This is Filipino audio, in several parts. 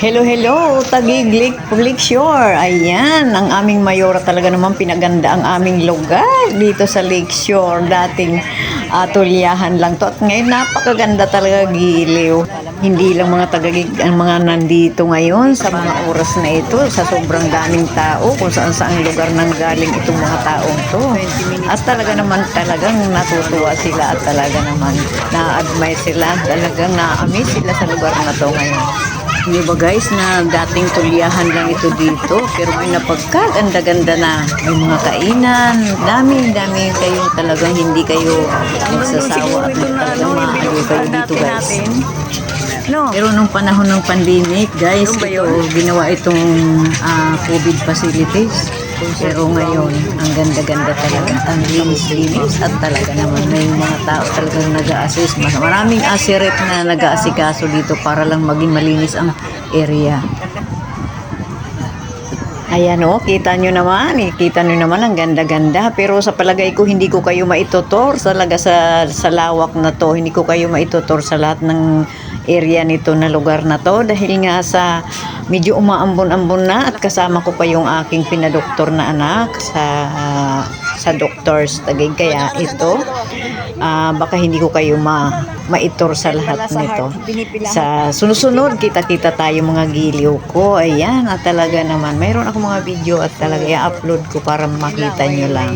Hello, hello, Tagig Lake, Lake Shore. Ayan, ang aming mayora talaga naman pinaganda ang aming lugar dito sa Lake Shore. Dating uh, lang to. At ngayon napakaganda talaga giliw. Hindi lang mga tagagig ang mga nandito ngayon sa mga oras na ito sa sobrang daming tao kung saan saang lugar nang galing itong mga taong to. At talaga naman talagang natutuwa sila at talaga naman na-admire sila. Talagang na-amaze sila sa lugar na to ngayon. Di ba guys na dating tulyahan lang ito dito pero may napagkaganda-ganda na may mga kainan. Dami dami kayo talagang hindi kayo magsasawa at talagang maaliw kayo dito guys. No. pero nung panahon ng pandemic guys ito, ginawa itong ah, COVID facilities pero ngayon, ang ganda-ganda talaga, ang linis-linis at talaga naman may mga tao talagang nag-a-assist. Maraming asiret na nag-aasikaso dito para lang maging malinis ang area. Ayan o, kita nyo naman, eh, kita nyo naman ang ganda-ganda. Pero sa palagay ko, hindi ko kayo maitutor talaga sa, sa lawak na to. Hindi ko kayo maitutor sa lahat ng area nito na lugar na to. Dahil nga sa medyo umaambon-ambon na at kasama ko pa yung aking pinadoktor na anak sa sa doctors tagay kaya ito ah, baka hindi ko kayo ma maitor sa lahat nito. sa sunod-sunod kita-kita tayo mga giliw ko. Ayan at talaga naman mayroon ako mga video at talaga i-upload ko para makita nyo lang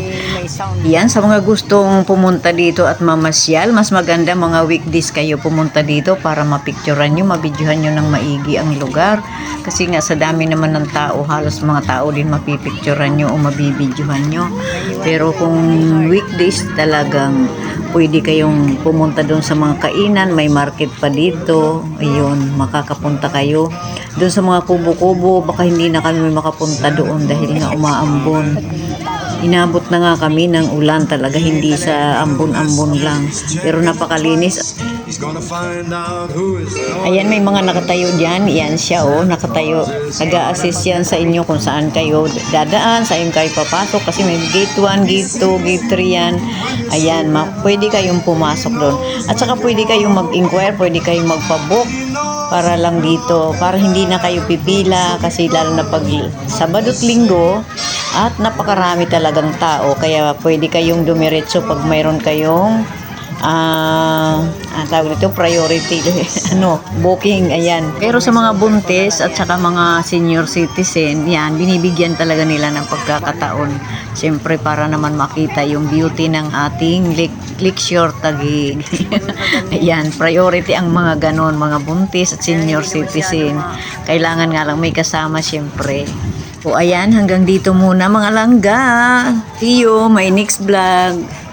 yan sa mga gustong pumunta dito at mamasyal mas maganda mga weekdays kayo pumunta dito para mapicturean nyo mabidyohan nyo ng maigi ang lugar kasi nga sa dami naman ng tao halos mga tao din mapipicturean nyo o mabibidyohan nyo pero kung weekdays talagang pwede kayong pumunta doon sa mga kainan, may market pa dito. Ayun, makakapunta kayo. Doon sa mga kubo-kubo, baka hindi na kami makapunta doon dahil nga umaambon. Inabot na nga kami ng ulan talaga, hindi sa ambon-ambon lang. Pero napakalinis. Ayan, may mga nakatayo dyan. Yan siya, oh, nakatayo. Nag-a-assist yan sa inyo kung saan kayo dadaan, saan kayo papasok. Kasi may gate 1, gate 2, gate 3 yan. Ayan, ma pwede kayong pumasok doon. At saka pwede kayong mag-inquire, pwede kayong magpabook para lang dito. Para hindi na kayo pipila kasi lalo na pag Sabado at Linggo at napakarami talagang tao. Kaya pwede kayong dumiretso pag mayroon kayong ah ang tawag nito priority ano booking ayan. Pero sa mga buntis at saka mga senior citizen yan binibigyan talaga nila ng pagkakataon. Siyempre para naman makita yung beauty ng ating shore tagig. Ayan priority ang mga ganon mga buntis at senior citizen. Kailangan nga lang may kasama siyempre o ayan hanggang dito muna mga langga. See you my next vlog